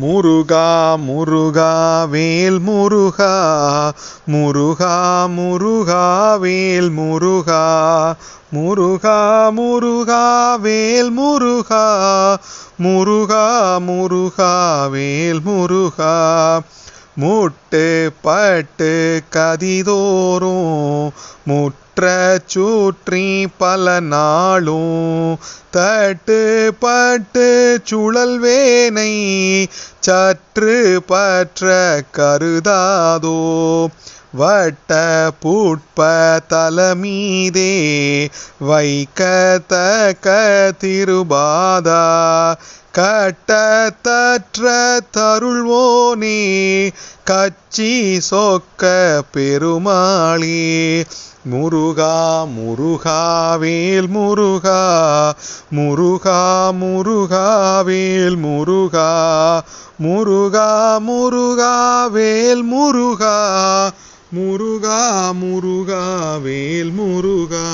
முருகா முருகா வேல் முருகா. முருகா முருகா வேல் முருகா. முருகா முருகா வேல் முருகா. முருகா முருகா வேல் முருகா. முட்டு பட்டு கதிதோறும் முட்டு முற்ற சுற்றி பல நாளும் தட்டு பட்டு சுழல்வேனை சற்று பற்ற கருதாதோ. வட்ட புட்ப தலமீதே வைக்கத்தக்க திருபாதா. கட்டத்தற்ற தருள்வோனே கச்சி சொக்க பெருமாளே. முருகா முருகாவேல் முருகா. முருகா முருகாவேல் முருகா. முருகா முருகாவேல் முருகா. முருகா முருகாவேல் முருகா.